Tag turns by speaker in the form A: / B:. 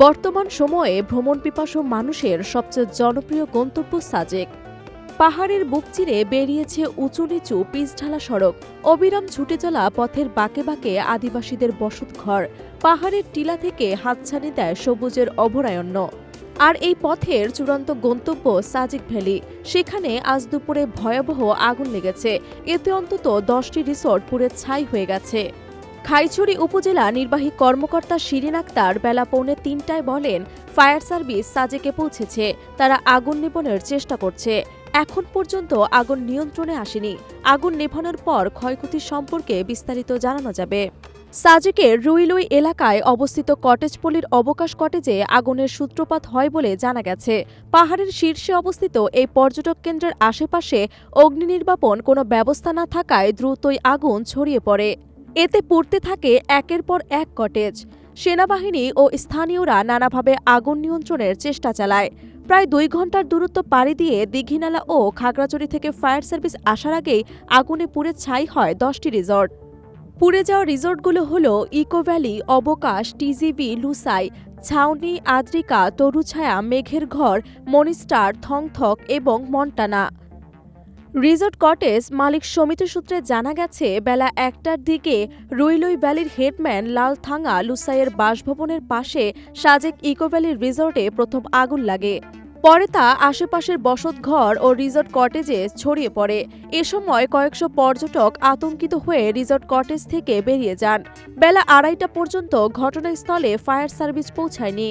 A: বর্তমান সময়ে ভ্রমণ পিপাসু মানুষের সবচেয়ে জনপ্রিয় গন্তব্য সাজেক। পাহাড়ের বুক চিরে বেরিয়েছে উঁচু নিচু পিচঢালা সড়ক। অবিরাম ছুটে চলা পথের বাঁকে বাঁকে আদিবাসীদের বসত ঘর। পাহাড়ের টিলা থেকে হাতছানি দেয় সবুজের অভয়ারণ্য। আর এই পথের চূড়ান্ত গন্তব্য সাজিক ভ্যালি। সেখানে আজ দুপুরে ভয়াবহ আগুন লেগেছে। এতে অন্তত দশটি রিসোর্ট পুড়ে ছাই হয়ে গেছে। খাইছড়ি উপজেলা নির্বাহী কর্মকর্তা শিরিন আক্তার বেলা পৌনে তিনটায় বলেন, ফায়ার সার্ভিস সাজেকে পৌঁছেছে। তারা আগুন নিবনের চেষ্টা করছে। এখন পর্যন্ত আগুন নিয়ন্ত্রণে আসেনি। আগুন নেভানোর পর ক্ষয়ক্ষতি সম্পর্কে বিস্তারিত জানানো যাবে। সাজেকের রুইলুই এলাকায় অবস্থিত কটেজপল্লির অবকাশ কটেজে আগুনের সূত্রপাত হয় বলে জানা গেছে। পাহাড়ের শীর্ষে অবস্থিত এই পর্যটক কেন্দ্রের আশেপাশে অগ্নি নির্বাপন কোনো ব্যবস্থা না থাকায় দ্রুতই আগুন ছড়িয়ে পড়ে। এতে পড়তে থাকে একের পর এক কটেজ সেনাবাহিনী ও স্থানীয়রা নানাভাবে আগুন নিয়ন্ত্রণের চেষ্টা চালায়। প্রায় দুই ঘণ্টার দূরত্ব পাড়ি দিয়ে দীঘিনালা ও খাগড়াছড়ি থেকে ফায়ার সার্ভিস আসার আগেই আগুনে পুড়ে ছাই হয় দশটি রিসর্ট। পুড়ে যাওয়া রিসর্টগুলো হল eco valley, Abakash, TGB, Lushai, Chhauni, Adrika, Taruchhaya, মেঘের ঘর, মনিস্টার, থংথক এবং মন্টানা। রিসর্ট কটেজ মালিক সমিতি সূত্রে জানা গেছে, বেলা একটার দিকে রুইলুই ভ্যালির হেডম্যান লাল লুসাইয়ের বাসভবনের পাশে সাজেক ইকো ভ্যালির রিসর্টে প্রথম আগুন লাগে। পরে তা আশেপাশের বসতঘর ও রিসর্ট কটেজে ছড়িয়ে পড়ে। এ সময় কয়েকশো পর্যটক আতঙ্কিত হয়ে রিসর্ট কটেজ থেকে বেরিয়ে যান। বেলা আড়াইটা পর্যন্ত ঘটনাস্থলে ফায়ার সার্ভিস পৌঁছায়নি।